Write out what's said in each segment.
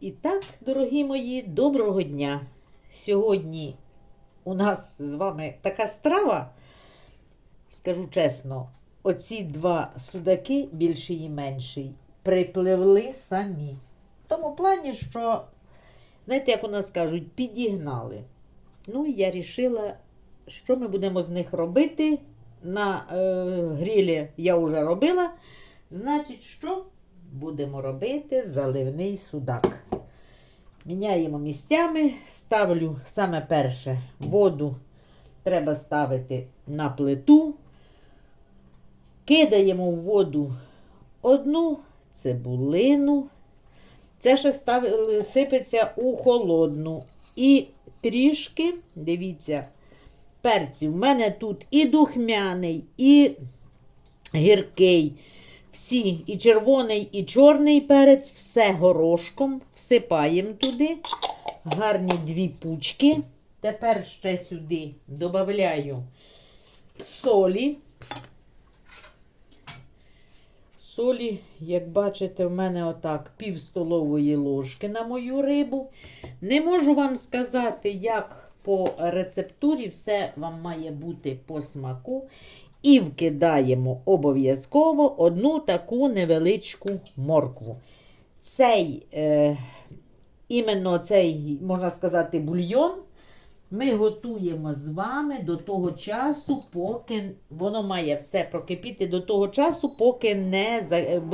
І так, дорогі мої, доброго дня. Сьогодні у нас з вами така страва, скажу чесно, оці два судаки, більший і менший, припливли самі. В тому плані, що, знаєте, як у нас кажуть, підігнали. Ну, і я рішила, що ми будемо з них робити. На е, грилі я вже робила. Значить, що? Будемо робити заливний судак. Міняємо місцями, ставлю саме перше воду треба ставити на плиту. Кидаємо в воду одну цибулину. Це ще став... сипеться у холодну. І трішки, дивіться, перців. У мене тут і духмяний, і гіркий. Всі, і червоний, і чорний перець, все горошком всипаємо туди. Гарні дві пучки. Тепер ще сюди додаю солі. Солі, як бачите, в мене отак пів столової ложки на мою рибу. Не можу вам сказати, як по рецептурі все вам має бути по смаку. І вкидаємо обов'язково одну таку невеличку моркву. Цей, е, іменно цей, можна сказати, бульйон ми готуємо з вами до того часу, поки воно має все прокипіти до того часу, поки не,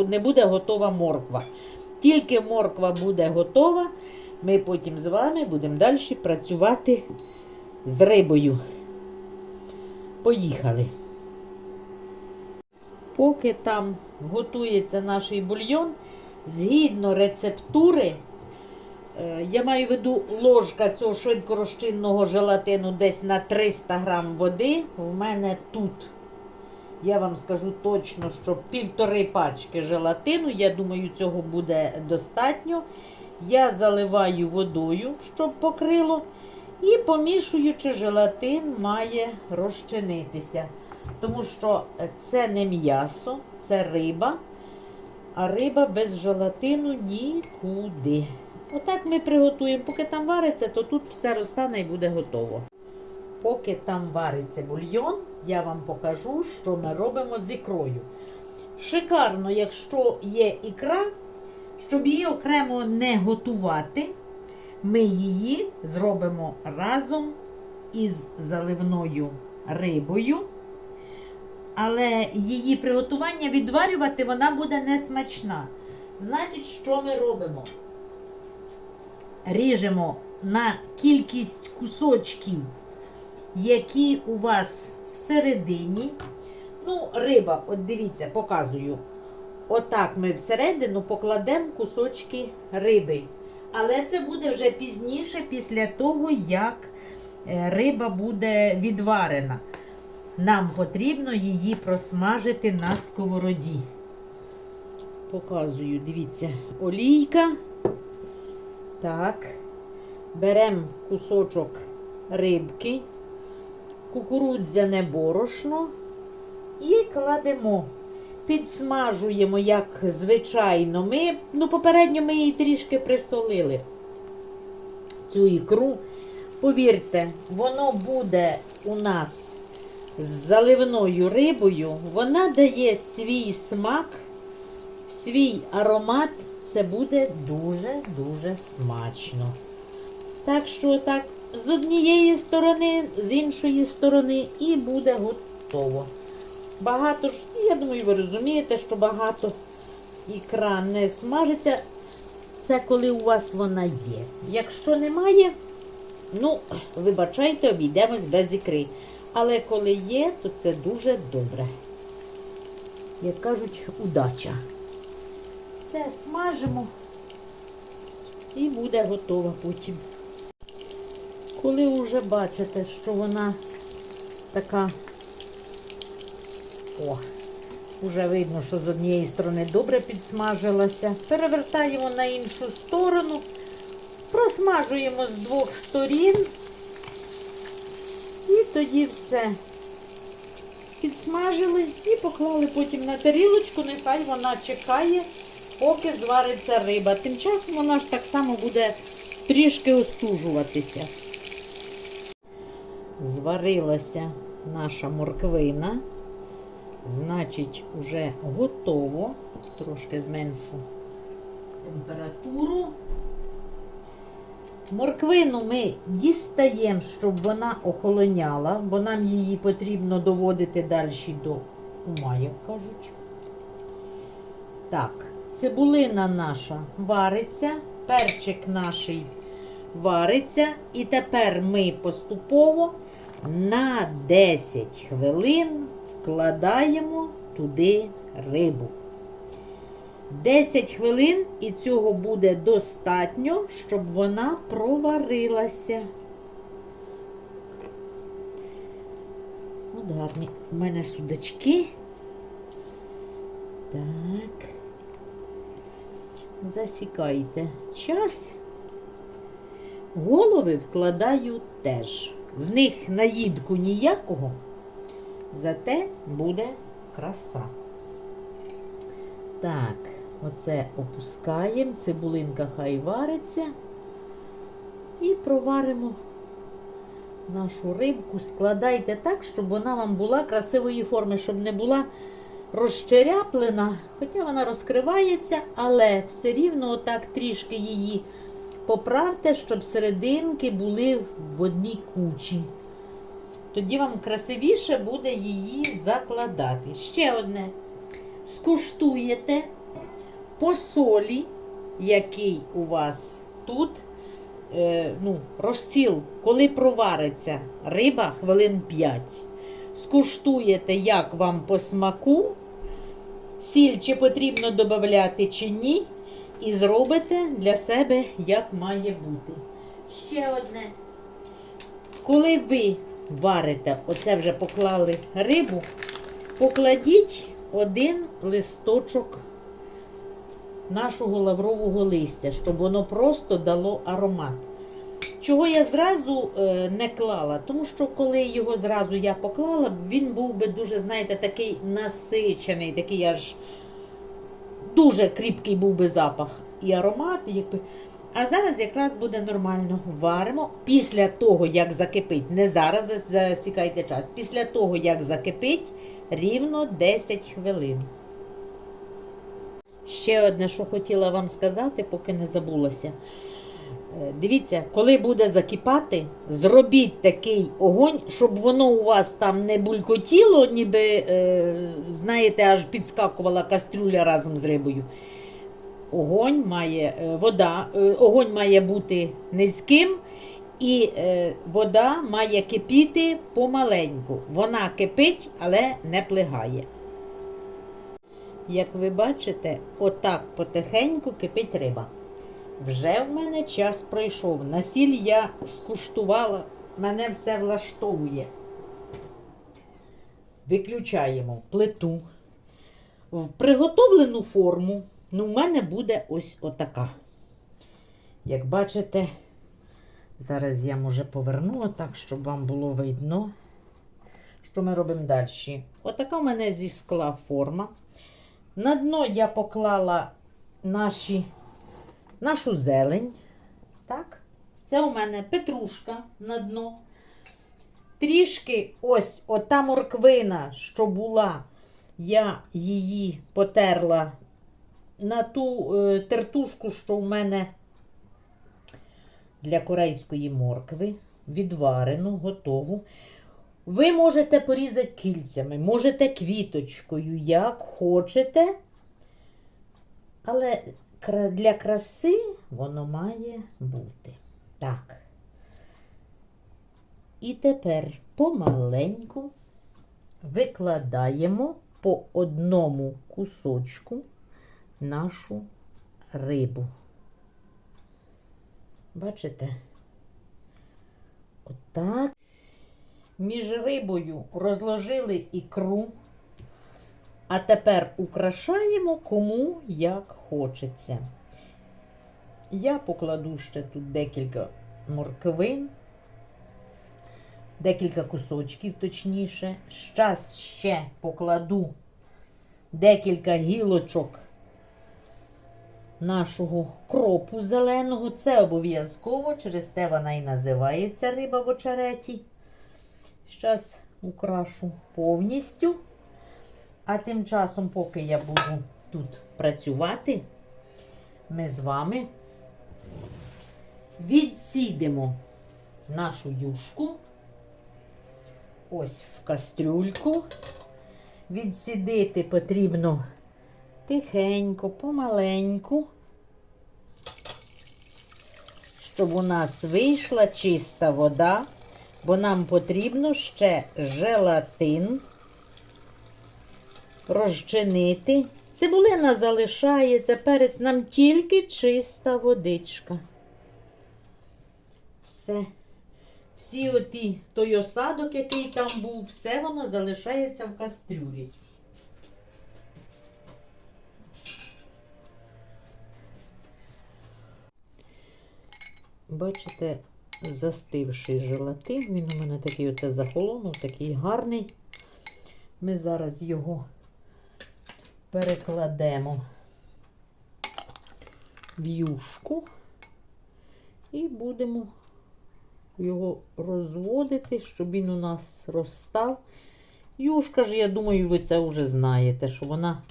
не буде готова морква. Тільки морква буде готова, ми потім з вами будемо далі працювати з рибою. Поїхали. Поки там готується наш бульйон, згідно рецептури, е, я маю в виду ложка цього швидкорозчинного желатину десь на 300 грам води. У мене тут, я вам скажу точно, що півтори пачки желатину. Я думаю, цього буде достатньо. Я заливаю водою, щоб покрило. І помішуючи, желатин має розчинитися. Тому що це не м'ясо, це риба, а риба без желатину нікуди. Отак ми приготуємо. Поки там вариться, то тут все розтане і буде готово. Поки там вариться бульйон, я вам покажу, що ми робимо з ікрою. Шикарно, якщо є ікра, щоб її окремо не готувати, ми її зробимо разом із заливною рибою. Але її приготування відварювати вона буде несмачна. Значить, що ми робимо? Ріжемо на кількість кусочків, які у вас всередині. Ну, риба, от дивіться, показую. Отак ми всередину покладемо кусочки риби. Але це буде вже пізніше, після того, як е, риба буде відварена. Нам потрібно її просмажити на сковороді. Показую, дивіться, олійка. Так. Беремо кусочок рибки, кукурудзяне борошно і кладемо. Підсмажуємо, як звичайно. Ми, ну, попередньо ми її трішки присолили. Цю ікру. Повірте, воно буде у нас з заливною рибою, вона дає свій смак, свій аромат. Це буде дуже-дуже смачно. Так що так, з однієї сторони, з іншої сторони, і буде готово. Багато ж, я думаю, ви розумієте, що багато ікра не смажиться. Це коли у вас вона є. Якщо немає, ну, вибачайте, обійдемось без ікри. Але коли є, то це дуже добре. Як кажуть, удача. Все, смажимо і буде готова потім. Коли вже бачите, що вона така, о, вже видно, що з однієї сторони добре підсмажилася. Перевертаємо на іншу сторону, просмажуємо з двох сторін. Тоді все. Підсмажили і поклали потім на тарілочку, нехай вона чекає поки звариться риба. Тим часом вона ж так само буде трішки остужуватися. Зварилася наша морквина. Значить, вже готово. Трошки зменшу температуру. Морквину ми дістаємо, щоб вона охолоняла, бо нам її потрібно доводити далі до ума, як кажуть. Так, цибулина наша вариться, перчик наш вариться. І тепер ми поступово на 10 хвилин вкладаємо туди рибу. 10 хвилин і цього буде достатньо, щоб вона проварилася. От гарні у мене судачки. Так. Засікайте час. Голови вкладаю теж. З них наїдку ніякого, зате буде краса. Так, оце опускаємо, цибулинка хай вариться. І проваримо нашу рибку. Складайте так, щоб вона вам була красивої форми, щоб не була розчеряплена, хоча вона розкривається, але все рівно отак трішки її поправте, щоб серединки були в одній кучі. Тоді вам красивіше буде її закладати. Ще одне. Скуштуєте по солі, який у вас тут, е, ну, розсіл, коли провариться риба хвилин 5. Скуштуєте, як вам по смаку, сіль чи потрібно додати чи ні, і зробите для себе, як має бути. Ще одне. Коли ви варите, оце вже поклали рибу, покладіть один листочок нашого лаврового листя, щоб воно просто дало аромат. Чого я зразу е, не клала? Тому що коли його зразу я поклала, він був би дуже, знаєте, такий насичений, такий аж дуже кріпкий був би запах і аромат. Якби. А зараз якраз буде нормально. Варимо після того, як закипить, не зараз засікайте час, після того, як закипить, рівно 10 хвилин. Ще одне, що хотіла вам сказати, поки не забулася. Е, Дивіться, коли буде закипати, зробіть такий огонь, щоб воно у вас там не булькотіло, ніби, е, знаєте, аж підскакувала кастрюля разом з рибою. Огонь має е, вода, огонь має бути низьким, і вода має кипіти помаленьку. Вона кипить, але не плигає. Як ви бачите, отак потихеньку кипить риба. Вже в мене час пройшов. На сіль я скуштувала, мене все влаштовує. Виключаємо плиту. В приготовлену форму, ну, в мене буде ось отака. Як бачите, зараз я може поверну отак, щоб вам було видно, що ми робимо далі. Отака в мене зі скла форма. На дно я поклала наші, нашу зелень. Так? Це у мене петрушка на дно. Трішки ось ота морквина, що була, я її потерла на ту е, тертушку, що в мене для корейської моркви. Відварену, готову. Ви можете порізати кільцями, можете квіточкою, як хочете. Але для краси воно має бути. Так. І тепер помаленьку викладаємо по одному кусочку нашу рибу. Бачите? Отак. Між рибою розложили ікру, а тепер украшаємо кому як хочеться. Я покладу ще тут декілька морквин, декілька кусочків, точніше. Щас ще покладу декілька гілочок нашого кропу зеленого. Це обов'язково, через те вона і називається риба в очереті. Зараз украшу повністю. А тим часом, поки я буду тут працювати, ми з вами відсідимо нашу юшку ось в кастрюльку. Відсідити потрібно тихенько, помаленьку, щоб у нас вийшла чиста вода, бо нам потрібно ще желатин розчинити. Цибулина залишається, перець нам тільки чиста водичка. Все. Всі оті, той осадок, який там був, все воно залишається в кастрюлі. Бачите, застивший желатин. Він у мене такий оце захолонув, такий гарний. Ми зараз його перекладемо в юшку і будемо його розводити, щоб він у нас розстав. Юшка ж, я думаю, ви це вже знаєте, що вона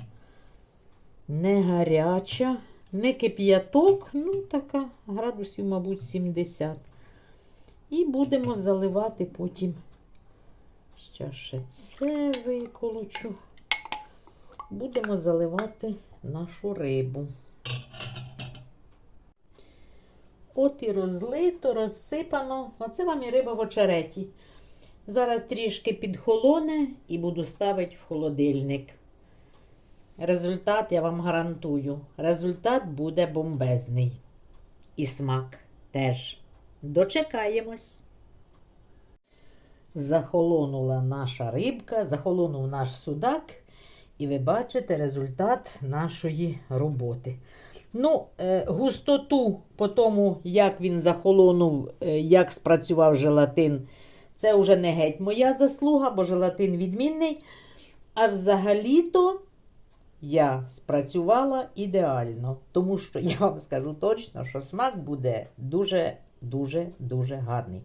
не гаряча, не кип'яток, ну така градусів, мабуть, 70. І будемо заливати потім. Ще ще це виколочу. Будемо заливати нашу рибу. От і розлито, розсипано. Оце вам і риба в очереті. Зараз трішки підхолоне і буду ставити в холодильник. Результат я вам гарантую. Результат буде бомбезний. І смак теж. Дочекаємось. Захолонула наша рибка, захолонув наш судак. І ви бачите результат нашої роботи. Ну, е, густоту по тому, як він захолонув, е, як спрацював желатин, це вже не геть моя заслуга, бо желатин відмінний. А взагалі-то я спрацювала ідеально. Тому що я вам скажу точно, що смак буде дуже-дуже дуже гарний.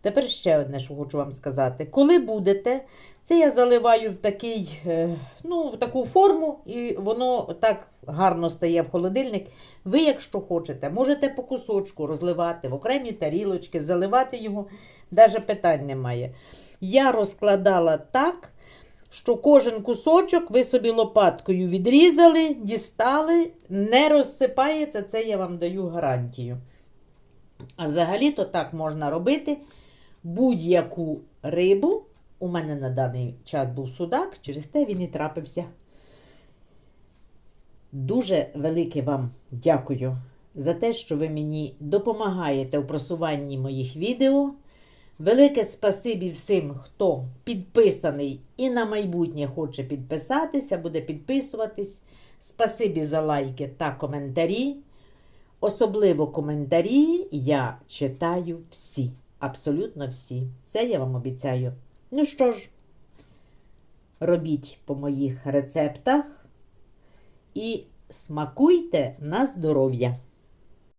Тепер ще одне, що хочу вам сказати. Коли будете, це я заливаю в такий, е, ну, в таку форму, і воно так гарно стає в холодильник. Ви, якщо хочете, можете по кусочку розливати в окремі тарілочки, заливати його, навіть питань немає. Я розкладала так, що кожен кусочок ви собі лопаткою відрізали, дістали, не розсипається, це я вам даю гарантію. А взагалі-то так можна робити будь-яку рибу. У мене на даний час був судак, через те він і трапився. Дуже велике вам дякую за те, що ви мені допомагаєте у просуванні моїх відео. Велике спасибі всім, хто підписаний і на майбутнє хоче підписатися, буде підписуватись. Спасибі за лайки та коментарі. Особливо коментарі я читаю всі. Абсолютно всі. Це я вам обіцяю. Ну що ж, робіть по моїх рецептах і смакуйте на здоров'я.